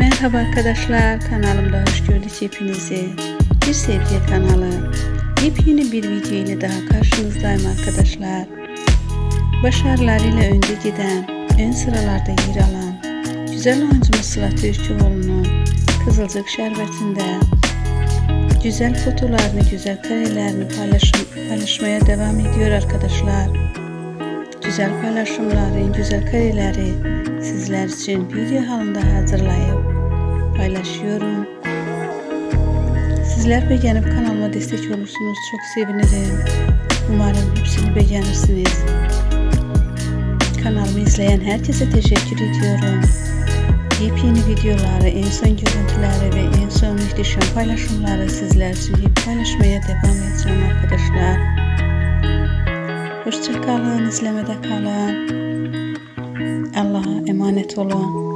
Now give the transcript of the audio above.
Merhaba arkadaşlar, kanalımda hoş gördük hepinizi. Bir sevgi kanalı. Yepyeni bir video ile daha karşınızdayım arkadaşlar. Başarılarıyla önde giden, ön sıralarda yer alan, güzel oyuncumuz Sıla Türkoğlu'nun Kızılcık Şerbeti'nde güzel fotolarını, güzel karelerini paylaşım, paylaşmaya devam ediyor arkadaşlar. Güzel paylaşımları, güzel kareleri sizler için video halinde hazırlayıp Sizler beğenip kanalıma destek olursunuz. Çok sevinirim. Umarım hepsini beğenirsiniz. Kanalımı izleyen herkese teşekkür ediyorum. Yepyeni videoları, en son görüntüleri ve en son muhteşem paylaşımları sizler için paylaşmaya devam edeceğim arkadaşlar. Hoşçakalın, izlemede kalın. Allah'a emanet olun.